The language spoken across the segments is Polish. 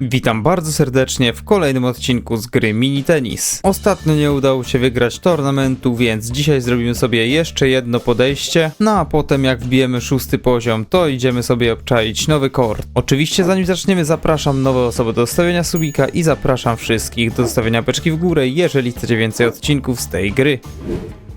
Witam bardzo serdecznie w kolejnym odcinku z gry Mini Tennis. Ostatnio nie udało się wygrać tournamentu, więc dzisiaj zrobimy sobie jeszcze jedno podejście, no a potem jak wbijemy szósty poziom, to idziemy sobie obczaić nowy kort. Oczywiście zanim zaczniemy zapraszam nowe osoby do zostawienia subika i zapraszam wszystkich do zostawienia beczki w górę, jeżeli chcecie więcej odcinków z tej gry.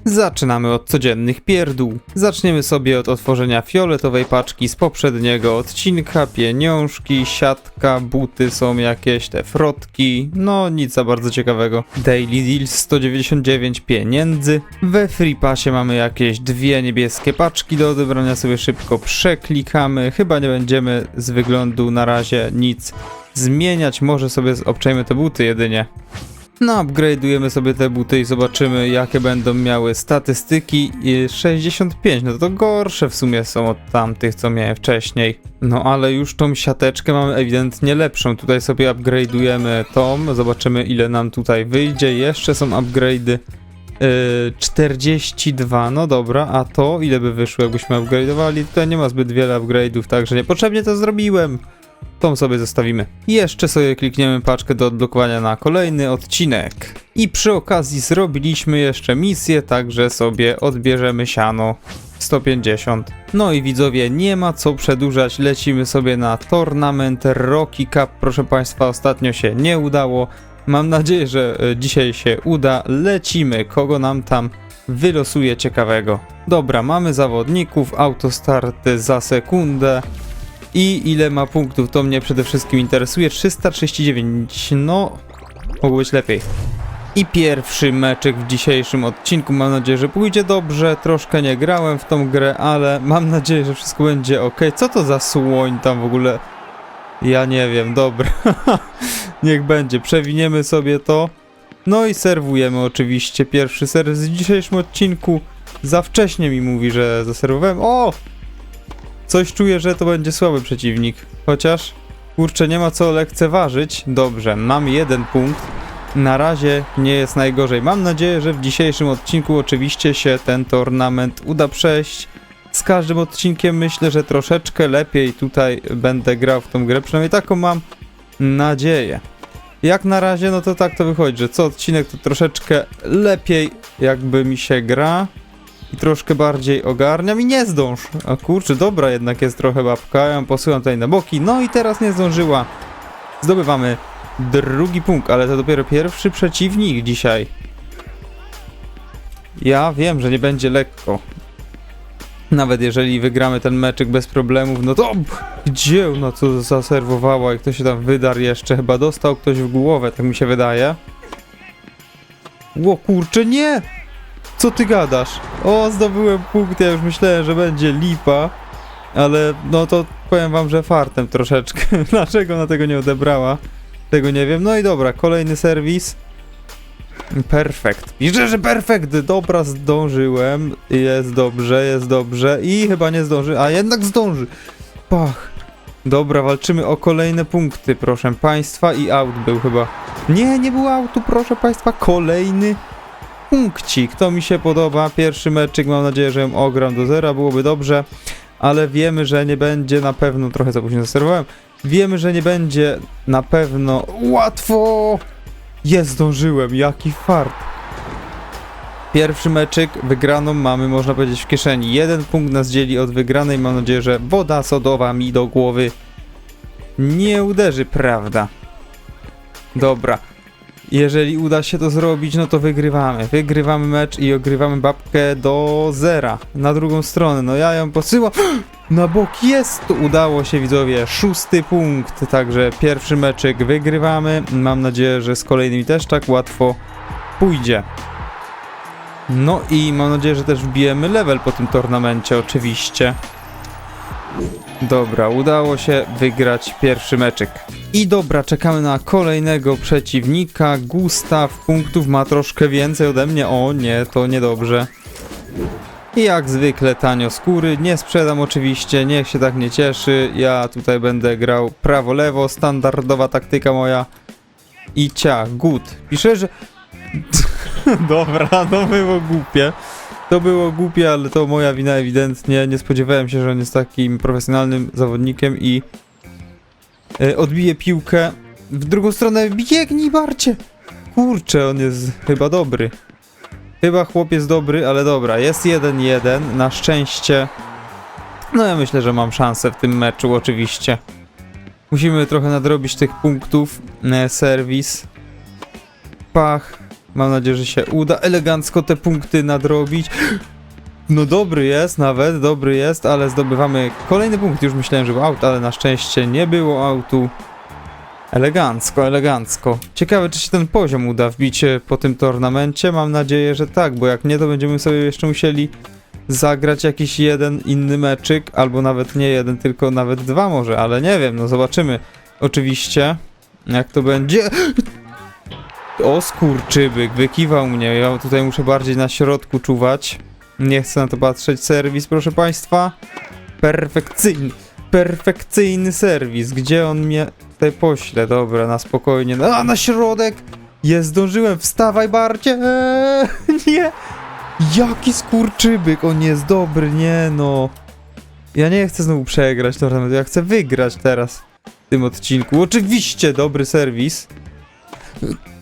Zaczynamy od codziennych pierdół. Zaczniemy sobie od otworzenia fioletowej paczki z poprzedniego odcinka. Pieniążki, siatka, buty są jakieś, te frotki. No nic za bardzo ciekawego. Daily Deals 199 pieniędzy. We Free Passie mamy jakieś dwie niebieskie paczki do odebrania. Sobie szybko przeklikamy. Chyba nie będziemy z wyglądu na razie nic zmieniać. Może sobie obczajmy te buty jedynie. No, upgrade'ujemy sobie te buty i zobaczymy, jakie będą miały statystyki. I 65, no to gorsze w sumie są od tamtych, co miałem wcześniej. No, ale już tą siateczkę mamy ewidentnie lepszą. Tutaj sobie upgrade'ujemy tą, zobaczymy ile nam tutaj wyjdzie. Jeszcze są upgrade'y. Yy, 42, no dobra, a to ile by wyszło, jakbyśmy upgrade'owali? Tutaj nie ma zbyt wiele upgrade'ów, także niepotrzebnie to zrobiłem. Tą sobie zostawimy. Jeszcze sobie klikniemy paczkę do odblokowania na kolejny odcinek. I przy okazji zrobiliśmy jeszcze misję, także sobie odbierzemy siano 150. No i widzowie, nie ma co przedłużać, lecimy sobie na tournament Rocky Cup. Proszę Państwa, ostatnio się nie udało. Mam nadzieję, że e, dzisiaj się uda. Lecimy, kogo nam tam wylosuje ciekawego. Dobra, mamy zawodników, autostarty za sekundę. I ile ma punktów, to mnie przede wszystkim interesuje. 339, no, mogło być lepiej. I pierwszy meczek w dzisiejszym odcinku. Mam nadzieję, że pójdzie dobrze. Troszkę nie grałem w tą grę, ale mam nadzieję, że wszystko będzie ok. Co to za słoń tam w ogóle? Ja nie wiem, dobra. Niech będzie. Przewiniemy sobie to. No i serwujemy oczywiście pierwszy serwis w dzisiejszym odcinku. Za wcześnie mi mówi, że zaserwowałem. O! Coś czuję, że to będzie słaby przeciwnik. Chociaż, kurczę, nie ma co lekceważyć. Dobrze, mam jeden punkt. Na razie nie jest najgorzej. Mam nadzieję, że w dzisiejszym odcinku oczywiście się ten tournament uda przejść. Z każdym odcinkiem myślę, że troszeczkę lepiej tutaj będę grał w tą grę. Przynajmniej taką mam nadzieję. Jak na razie, no to tak to wychodzi, że co odcinek to troszeczkę lepiej jakby mi się gra i troszkę bardziej ogarniam i nie zdąż. A kurczę, dobra jednak jest trochę babka, ja ją posyłam tutaj na boki, no i teraz nie zdążyła. Zdobywamy drugi punkt, ale to dopiero pierwszy przeciwnik dzisiaj. Ja wiem, że nie będzie lekko. Nawet jeżeli wygramy ten meczyk bez problemów, no to gdzie ona co zaserwowała i kto się tam wydarł jeszcze? Chyba dostał ktoś w głowę, tak mi się wydaje. Ło kurczę, nie! Co ty gadasz? O, zdobyłem punkt, ja już myślałem, że będzie lipa. Ale no to powiem wam, że fartem troszeczkę. Dlaczego ona tego nie odebrała? Tego nie wiem. No i dobra, kolejny serwis. Perfekt. Widzę, że perfekt. Dobra, zdążyłem. Jest dobrze, jest dobrze. I chyba nie zdąży, a jednak zdąży. Pach. Dobra, walczymy o kolejne punkty, proszę państwa. I aut był chyba. Nie, nie było autu, proszę państwa. Kolejny punkcik. To mi się podoba. Pierwszy meczyk, mam nadzieję, że ją ogram do zera, byłoby dobrze. Ale wiemy, że nie będzie na pewno, trochę za późno zaserwowałem, wiemy, że nie będzie na pewno łatwo. Jest, zdążyłem, jaki fart. Pierwszy meczyk, wygraną mamy, można powiedzieć, w kieszeni. Jeden punkt nas dzieli od wygranej. Mam nadzieję, że woda sodowa mi do głowy nie uderzy, prawda? Dobra. Jeżeli uda się to zrobić, no to wygrywamy. Wygrywamy mecz i ogrywamy babkę do zera. Na drugą stronę. No ja ją posyłam. Na bok jest! Udało się widzowie. Szósty punkt. Także pierwszy meczek wygrywamy. Mam nadzieję, że z kolejnymi też tak łatwo pójdzie. No i mam nadzieję, że też wbijemy level po tym turnamencie oczywiście. Dobra, udało się wygrać pierwszy meczek. I dobra, czekamy na kolejnego przeciwnika. Gustaw punktów ma troszkę więcej ode mnie. O nie, to niedobrze. I jak zwykle tanio skóry. Nie sprzedam oczywiście, niech się tak nie cieszy. Ja tutaj będę grał prawo-lewo, standardowa taktyka moja. I cia, good. Piszę, że... Dobra, to było głupie. To było głupie, ale to moja wina ewidentnie. Nie spodziewałem się, że on jest takim profesjonalnym zawodnikiem i e, odbije piłkę w drugą stronę biegnij barcie. Kurczę, on jest chyba dobry. Chyba chłop jest dobry, ale dobra, jest 1-1, na szczęście. No ja myślę, że mam szansę w tym meczu, oczywiście. Musimy trochę nadrobić tych punktów. E, serwis. Pach. Mam nadzieję, że się uda elegancko te punkty nadrobić. No dobry jest nawet, dobry jest, ale zdobywamy kolejny punkt. Już myślałem, że był aut, ale na szczęście nie było autu. Elegancko, elegancko. Ciekawe, czy się ten poziom uda wbić e, po tym tornamencie. Mam nadzieję, że tak, bo jak nie, to będziemy sobie jeszcze musieli zagrać jakiś jeden inny meczyk, albo nawet nie jeden, tylko nawet dwa może, ale nie wiem, no zobaczymy. Oczywiście, jak to będzie. O skurczybyk, wykiwał mnie. Ja tutaj muszę bardziej na środku czuwać. Nie chcę na to patrzeć. Serwis, proszę państwa. Perfekcyjny, perfekcyjny serwis. Gdzie on mnie tutaj pośle? Dobra, na spokojnie. A, na środek! Jest, zdążyłem. Wstawaj, Barcie! Eee, nie! Jaki skurczybyk! On jest dobry, nie no. Ja nie chcę znowu przegrać tournament, ja chcę wygrać teraz w tym odcinku. Oczywiście, dobry serwis.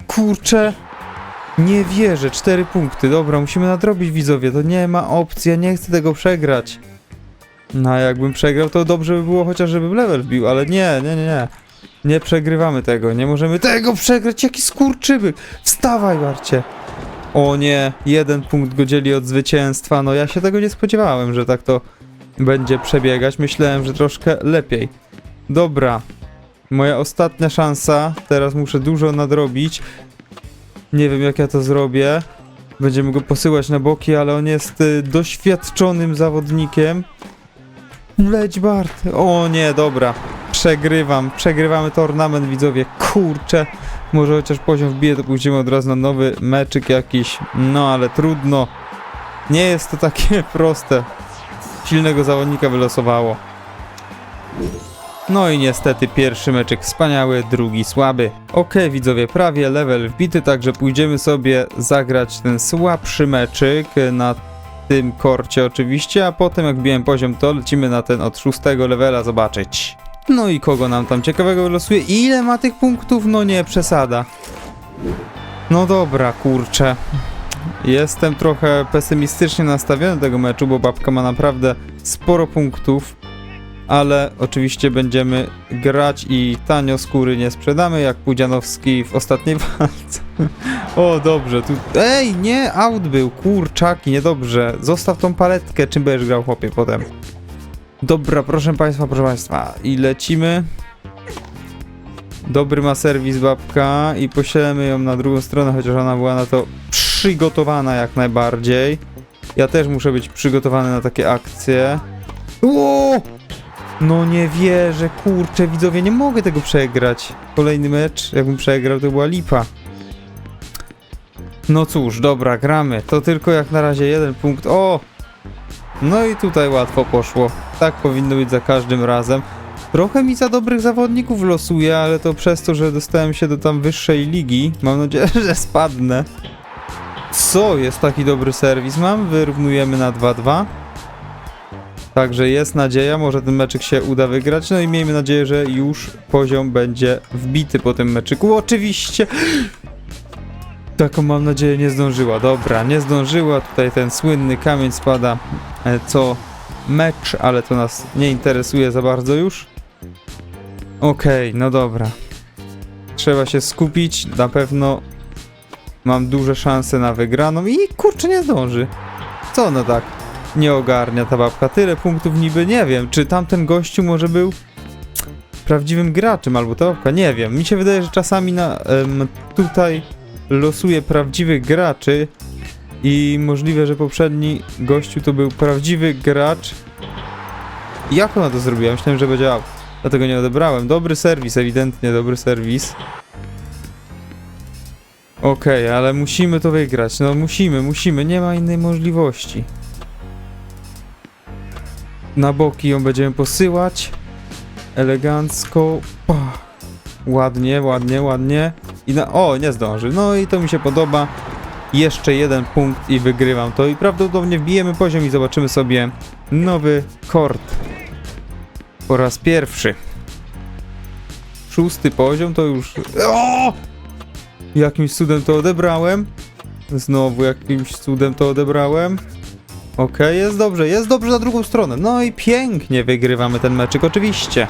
Kurczę. Nie wierzę, cztery punkty. Dobra, musimy nadrobić widzowie, to nie ma opcji, ja nie chcę tego przegrać. No, jakbym przegrał, to dobrze by było chociaż, żebym level wbił, ale nie, nie, nie, nie. Nie przegrywamy tego, nie możemy tego przegrać, jaki skurczybyk. Wstawaj, Barcie. O nie, jeden punkt go dzieli od zwycięstwa. No ja się tego nie spodziewałem, że tak to będzie przebiegać. Myślałem, że troszkę lepiej. Dobra. Moja ostatnia szansa. Teraz muszę dużo nadrobić. Nie wiem jak ja to zrobię. Będziemy go posyłać na boki, ale on jest y, doświadczonym zawodnikiem. Leć Bart. O nie, dobra. Przegrywam. Przegrywamy tournament, widzowie. Kurczę. Może chociaż poziom wbije, to pójdziemy od razu na nowy meczyk jakiś. No ale trudno. Nie jest to takie proste. Silnego zawodnika wylosowało. No i niestety pierwszy meczyk wspaniały, drugi słaby. Okej widzowie, prawie level wbity, także pójdziemy sobie zagrać ten słabszy meczyk na tym korcie oczywiście, a potem jak biłem poziom to lecimy na ten od szóstego levela zobaczyć. No i kogo nam tam ciekawego wylosuje? Ile ma tych punktów? No nie, przesada. No dobra, kurczę. Jestem trochę pesymistycznie nastawiony do tego meczu, bo babka ma naprawdę sporo punktów. Ale oczywiście będziemy grać i tanio skóry nie sprzedamy, jak Pudzianowski w ostatniej walce. o, dobrze, tu... Ej, nie, aut był, kurczaki, niedobrze. Zostaw tą paletkę, czym będziesz grał, chłopie, potem. Dobra, proszę państwa, proszę państwa. I lecimy. Dobry ma serwis babka i poślemy ją na drugą stronę, chociaż ona była na to przygotowana jak najbardziej. Ja też muszę być przygotowany na takie akcje. No nie wierzę, kurczę, widzowie, nie mogę tego przegrać. Kolejny mecz, jakbym przegrał, to była lipa. No cóż, dobra, gramy. To tylko jak na razie jeden punkt. O! No i tutaj łatwo poszło. Tak powinno być za każdym razem. Trochę mi za dobrych zawodników losuje, ale to przez to, że dostałem się do tam wyższej ligi. Mam nadzieję, że spadnę. Co? Jest taki dobry serwis mam? Wyrównujemy na 2-2. Także jest nadzieja, może ten meczyk się uda wygrać. No i miejmy nadzieję, że już poziom będzie wbity po tym meczyku. Oczywiście! Taką mam nadzieję nie zdążyła. Dobra, nie zdążyła. Tutaj ten słynny kamień spada e, co mecz, ale to nas nie interesuje za bardzo już. Okej, no dobra. Trzeba się skupić. Na pewno mam duże szanse na wygraną i kurczę nie zdąży. Co no tak? Nie ogarnia ta babka. Tyle punktów niby nie wiem. Czy tamten gościu może był prawdziwym graczem albo ta babka? Nie wiem. Mi się wydaje, że czasami na, tutaj losuje prawdziwych graczy i możliwe, że poprzedni gościu to był prawdziwy gracz. Jak ona to zrobiła? Myślałem, że będzie out. Dlatego nie odebrałem. Dobry serwis, ewidentnie dobry serwis. Okej, ale musimy to wygrać. No musimy, musimy. Nie ma innej możliwości. Na boki ją będziemy posyłać. Elegancko. Pah. Ładnie, ładnie, ładnie. I na... O, nie zdąży. No i to mi się podoba. Jeszcze jeden punkt i wygrywam to. I prawdopodobnie wbijemy poziom i zobaczymy sobie nowy kort. Po raz pierwszy. Szósty poziom to już... O! Jakimś cudem to odebrałem. Znowu jakimś cudem to odebrałem. Okej, jest dobrze, jest dobrze na drugą stronę. No i pięknie wygrywamy ten meczyk, oczywiście.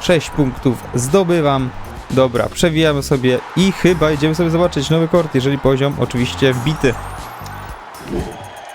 6 punktów zdobywam. Dobra, przewijamy sobie i chyba idziemy sobie zobaczyć nowy kort, jeżeli poziom oczywiście wbity.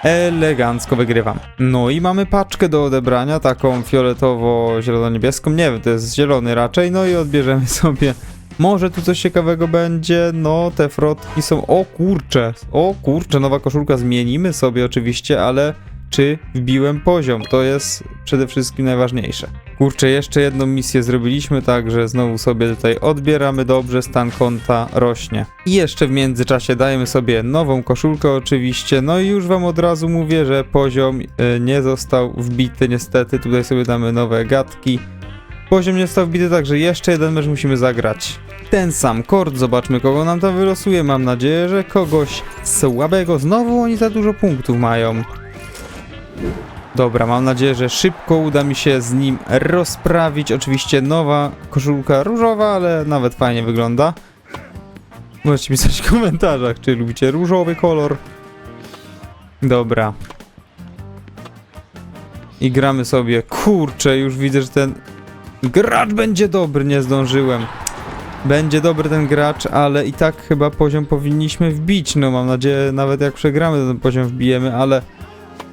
Elegancko wygrywam. No i mamy paczkę do odebrania, taką fioletowo-zielono-niebieską. Nie wiem, to jest zielony raczej. No i odbierzemy sobie. Może tu coś ciekawego będzie. No, te frotki są. O kurcze, o kurcze, nowa koszulka. Zmienimy sobie oczywiście, ale czy wbiłem poziom? To jest przede wszystkim najważniejsze. Kurczę, jeszcze jedną misję zrobiliśmy, także znowu sobie tutaj odbieramy dobrze, stan konta rośnie. I jeszcze w międzyczasie dajemy sobie nową koszulkę oczywiście, no i już wam od razu mówię, że poziom y, nie został wbity niestety, tutaj sobie damy nowe gadki. Poziom nie został wbity, także jeszcze jeden mecz musimy zagrać. Ten sam kord, zobaczmy kogo nam tam wylosuje, mam nadzieję, że kogoś słabego. Znowu oni za dużo punktów mają. Dobra, mam nadzieję, że szybko uda mi się z nim rozprawić. Oczywiście nowa koszulka różowa, ale nawet fajnie wygląda. Możecie pisać w komentarzach, czy lubicie różowy kolor. Dobra. I gramy sobie. Kurczę, już widzę, że ten gracz będzie dobry. Nie zdążyłem. Będzie dobry ten gracz, ale i tak chyba poziom powinniśmy wbić. No mam nadzieję, nawet jak przegramy, ten poziom wbijemy, ale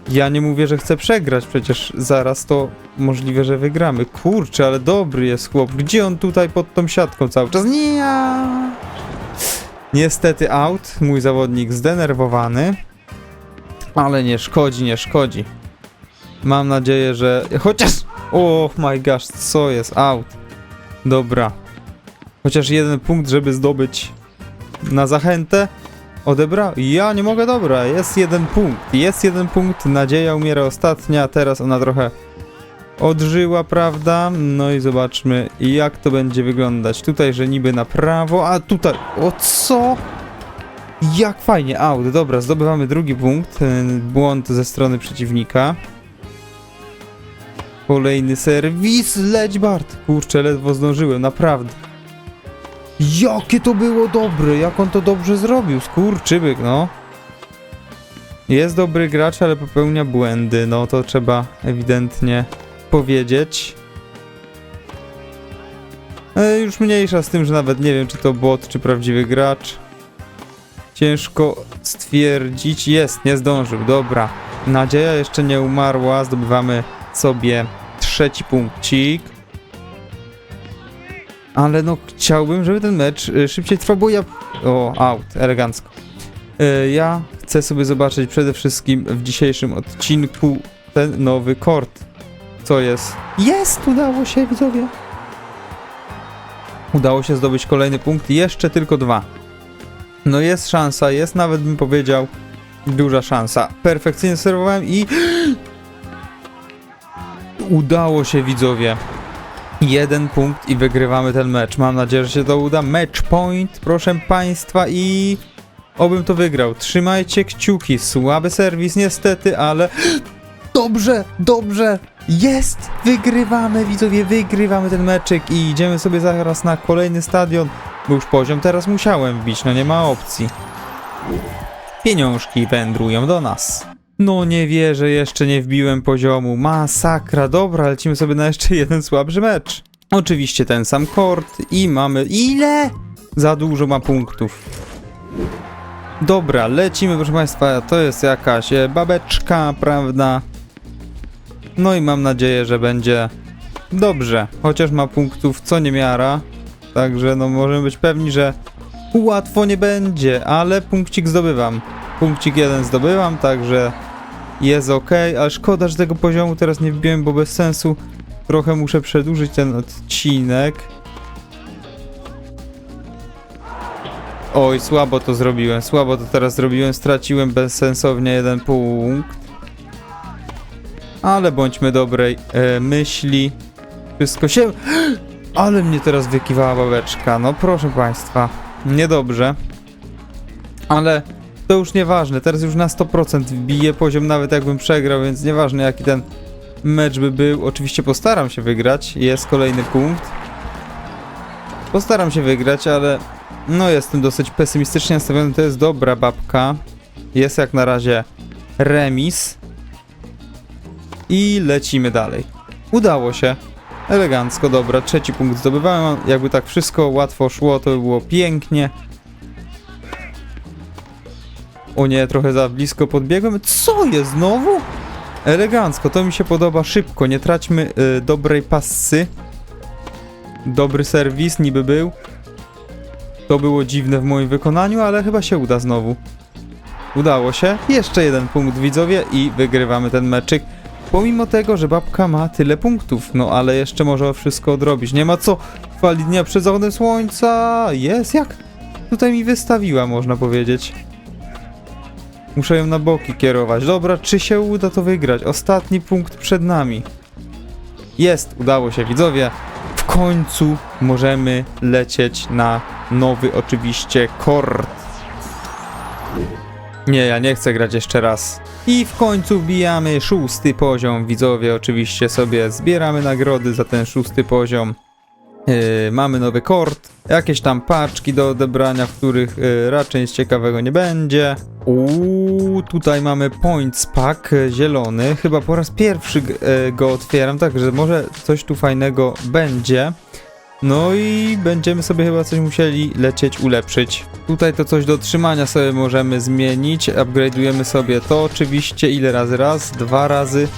ja nie mówię, że chcę przegrać, przecież zaraz to możliwe, że wygramy. Kurczę, ale dobry jest chłop. Gdzie on tutaj pod tą siatką cały czas? Nie. Niestety out, mój zawodnik zdenerwowany. Ale nie szkodzi, nie szkodzi. Mam nadzieję, że... Chociaż... Oh my gosh, co jest? Out. Dobra. Chociaż jeden punkt, żeby zdobyć na zachętę. Odebrał? Ja nie mogę, dobra, jest jeden punkt. Jest jeden punkt, nadzieja umiera ostatnia, teraz ona trochę odżyła, prawda? No i zobaczmy, jak to będzie wyglądać. Tutaj, że niby na prawo, a tutaj... O co? Jak fajnie, aut, dobra, zdobywamy drugi punkt. Ten Błąd ze strony przeciwnika. Kolejny serwis, leć Bart. Kurczę, ledwo zdążyłem, naprawdę. Jakie to było dobre, jak on to dobrze zrobił, skurczybyk, no. Jest dobry gracz, ale popełnia błędy, no to trzeba ewidentnie powiedzieć. E, już mniejsza z tym, że nawet nie wiem, czy to bot, czy prawdziwy gracz. Ciężko stwierdzić. Jest, nie zdążył, dobra. Nadzieja jeszcze nie umarła, zdobywamy sobie trzeci punkcik. Ale no chciałbym, żeby ten mecz y, szybciej trwał, bo ja... O, out, elegancko. Y, Ja chcę sobie zobaczyć przede wszystkim w dzisiejszym odcinku ten nowy kort. Co jest? Jest! Udało się, widzowie! Udało się zdobyć kolejny punkt, jeszcze tylko dwa. No jest szansa, jest nawet bym powiedział duża szansa. Perfekcyjnie serwowałem i... Udało się, widzowie. Jeden punkt i wygrywamy ten mecz. Mam nadzieję, że się to uda. Match point, proszę państwa i... Obym to wygrał. Trzymajcie kciuki. Słaby serwis niestety, ale... Dobrze, dobrze. Jest! Wygrywamy, widzowie, wygrywamy ten meczyk i idziemy sobie zaraz na kolejny stadion, bo już poziom teraz musiałem wbić, no nie ma opcji. Pieniążki wędrują do nas. No nie wierzę, jeszcze nie wbiłem poziomu. Masakra, dobra, lecimy sobie na jeszcze jeden słabszy mecz. Oczywiście ten sam kord i mamy... Ile? Za dużo ma punktów. Dobra, lecimy, proszę Państwa, to jest jakaś e, babeczka, prawda? No i mam nadzieję, że będzie dobrze, chociaż ma punktów co niemiara. Także no możemy być pewni, że łatwo nie będzie, ale punkcik zdobywam. Punkcik jeden zdobywam, także jest ok, ale szkoda, że tego poziomu teraz nie wbiłem, bo bez sensu trochę muszę przedłużyć ten odcinek. Oj, słabo to zrobiłem, słabo to teraz zrobiłem, straciłem bezsensownie jeden punkt. Ale bądźmy dobrej e, myśli. Wszystko się... Ale mnie teraz wykiwała babeczka, no proszę państwa. Niedobrze. Ale to już nieważne, teraz już na 100% wbiję poziom nawet jakbym przegrał, więc nieważne jaki ten mecz by był. Oczywiście postaram się wygrać, jest kolejny punkt. Postaram się wygrać, ale no jestem dosyć pesymistycznie nastawiony. To jest dobra babka. Jest jak na razie remis. I lecimy dalej. Udało się. Elegancko, dobra. Trzeci punkt zdobywałem. Jakby tak wszystko łatwo szło, to by było pięknie. O nie, trochę za blisko podbiegłem. Co jest znowu? Elegancko, to mi się podoba. Szybko, nie traćmy y, dobrej passy. Dobry serwis niby był. To było dziwne w moim wykonaniu, ale chyba się uda znowu. Udało się. Jeszcze jeden punkt widzowie i wygrywamy ten meczyk. Pomimo tego, że babka ma tyle punktów, no ale jeszcze może wszystko odrobić. Nie ma co chwalić dnia przed zachodem słońca. Jest jak? Tutaj mi wystawiła, można powiedzieć. Muszę ją na boki kierować. Dobra, czy się uda to wygrać? Ostatni punkt przed nami. Jest, udało się widzowie. W końcu możemy lecieć na nowy oczywiście kord. Nie, ja nie chcę grać jeszcze raz. I w końcu wbijamy szósty poziom. Widzowie oczywiście sobie zbieramy nagrody za ten szósty poziom. Yy, mamy nowy kord, jakieś tam paczki do odebrania, w których yy, raczej nic ciekawego nie będzie. Uuu, tutaj mamy points pack yy, zielony. Chyba po raz pierwszy yy, go otwieram, także może coś tu fajnego będzie. No i będziemy sobie chyba coś musieli lecieć ulepszyć. Tutaj to coś do trzymania sobie możemy zmienić. Upgrade'ujemy sobie to oczywiście. Ile razy? Raz, dwa razy.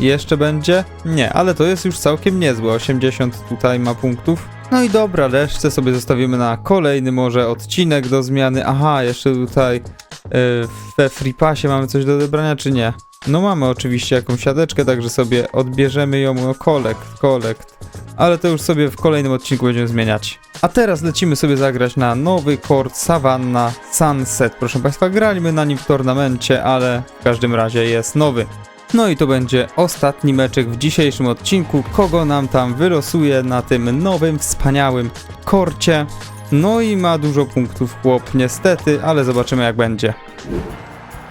Jeszcze będzie? Nie, ale to jest już całkiem niezłe. 80 tutaj ma punktów. No i dobra, resztę sobie zostawimy na kolejny może odcinek do zmiany. Aha, jeszcze tutaj yy, we Free Passie mamy coś do odebrania, czy nie? No mamy oczywiście jakąś siateczkę, także sobie odbierzemy ją. No kolekt, kolekt. Ale to już sobie w kolejnym odcinku będziemy zmieniać. A teraz lecimy sobie zagrać na nowy kord Savannah Sunset. Proszę Państwa, graliśmy na nim w tornamencie, ale w każdym razie jest nowy. No i to będzie ostatni meczek w dzisiejszym odcinku. Kogo nam tam wylosuje na tym nowym, wspaniałym korcie. No i ma dużo punktów chłop, niestety, ale zobaczymy jak będzie.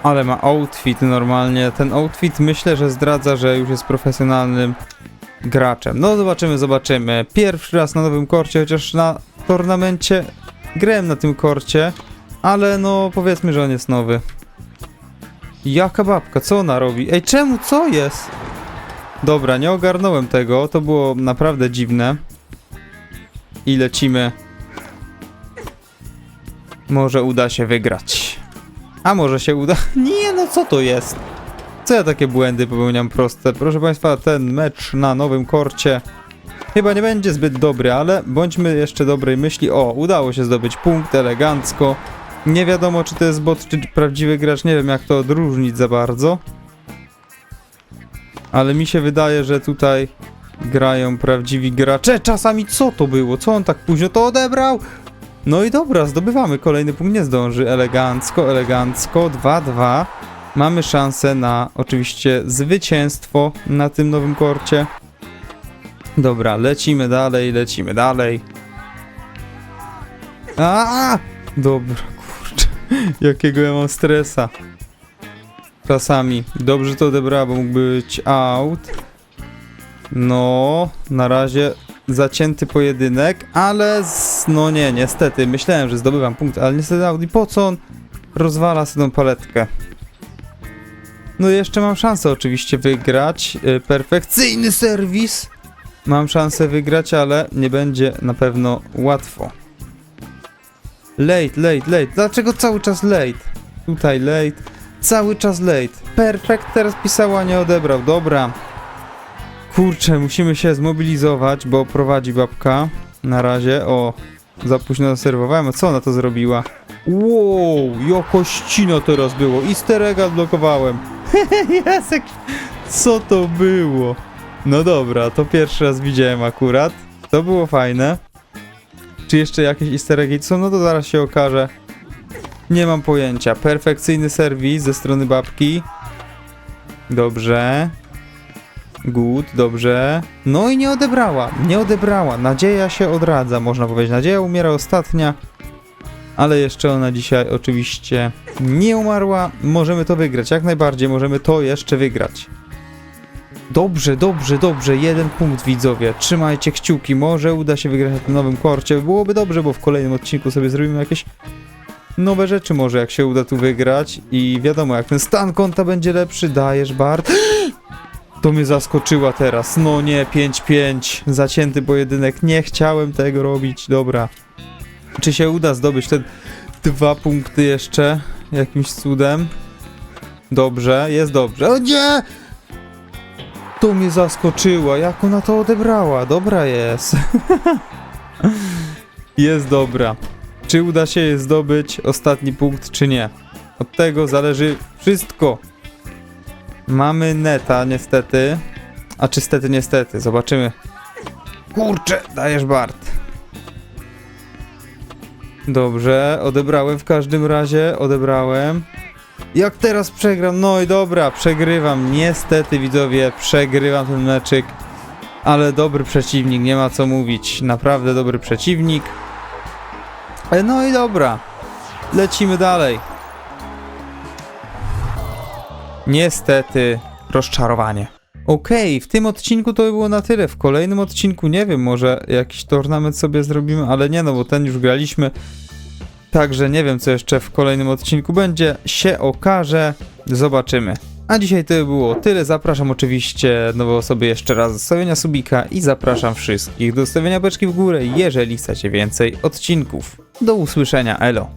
Ale ma outfit normalnie. Ten outfit myślę, że zdradza, że już jest profesjonalnym graczem. No zobaczymy, zobaczymy. Pierwszy raz na nowym korcie, chociaż na tornamencie grałem na tym korcie, ale no powiedzmy, że on jest nowy. Jaka babka, co ona robi? Ej, czemu, co jest? Dobra, nie ogarnąłem tego, to było naprawdę dziwne. I lecimy. Może uda się wygrać. A może się uda? Nie, no co to jest? Co ja takie błędy popełniam proste? Proszę Państwa, ten mecz na nowym korcie chyba nie będzie zbyt dobry, ale bądźmy jeszcze dobrej myśli. O, udało się zdobyć punkt elegancko. Nie wiadomo, czy to jest bot, czy prawdziwy gracz. Nie wiem, jak to odróżnić za bardzo. Ale mi się wydaje, że tutaj grają prawdziwi gracze. Czasami co to było? Co on tak późno to odebrał? No i dobra, zdobywamy kolejny punkt. Nie zdąży. Elegancko, elegancko. 2-2. Mamy szansę na oczywiście zwycięstwo na tym nowym korcie. Dobra, lecimy dalej, lecimy dalej. A! Dobra. Jakiego ja mam stresa. Czasami. Dobrze to odebrała, bo mógł być out. No, na razie zacięty pojedynek, ale z... no nie, niestety. Myślałem, że zdobywam punkt, ale niestety out. I po co on rozwala sobie tą paletkę? No jeszcze mam szansę oczywiście wygrać. Y, Perfekcyjny serwis. Mam szansę wygrać, ale nie będzie na pewno łatwo. Late, late, late. Dlaczego cały czas late? Tutaj late. Cały czas late. Perfekt teraz pisała, nie odebrał. Dobra. Kurczę, musimy się zmobilizować, bo prowadzi babka. Na razie. O, za późno zaserwowałem. A co ona to zrobiła? Wow, jakościno teraz było. Easter egga odblokowałem. Jasek, co to było? No dobra, to pierwszy raz widziałem akurat. To było fajne. Czy jeszcze jakieś easter eggi? No to zaraz się okaże. Nie mam pojęcia. Perfekcyjny serwis ze strony babki. Dobrze. Good, dobrze. No i nie odebrała. Nie odebrała. Nadzieja się odradza, można powiedzieć. Nadzieja umiera ostatnia. Ale jeszcze ona dzisiaj oczywiście nie umarła. Możemy to wygrać. Jak najbardziej możemy to jeszcze wygrać. Dobrze, dobrze, dobrze. Jeden punkt widzowie. Trzymajcie kciuki. Może uda się wygrać na tym nowym korcie. Byłoby dobrze, bo w kolejnym odcinku sobie zrobimy jakieś nowe rzeczy może, jak się uda tu wygrać. I wiadomo, jak ten stan konta będzie lepszy, dajesz Bart. To mnie zaskoczyła teraz. No nie, 5-5. Zacięty pojedynek. Nie chciałem tego robić. Dobra. Czy się uda zdobyć te dwa punkty jeszcze? Jakimś cudem? Dobrze, jest dobrze. O nie! To mnie zaskoczyła. Jak ona to odebrała? Dobra jest. jest dobra. Czy uda się je zdobyć ostatni punkt, czy nie? Od tego zależy wszystko. Mamy neta, niestety. A czy stety, niestety. Zobaczymy. Kurczę, dajesz Bart. Dobrze, odebrałem w każdym razie, odebrałem. Jak teraz przegram? No i dobra, przegrywam. Niestety, widzowie, przegrywam ten meczyk. Ale dobry przeciwnik, nie ma co mówić. Naprawdę dobry przeciwnik. E, No i dobra. Lecimy dalej. Niestety, rozczarowanie. Okej, w tym odcinku to by było na tyle. W kolejnym odcinku nie wiem, może jakiś tornament sobie zrobimy, ale nie, no bo ten już graliśmy. Także nie wiem, co jeszcze w kolejnym odcinku będzie. Się okaże. Zobaczymy. A dzisiaj to by było tyle. Zapraszam oczywiście nowe osoby jeszcze raz do stawienia subika i zapraszam wszystkich do stawienia beczki w górę, jeżeli chcecie więcej odcinków. Do usłyszenia, elo.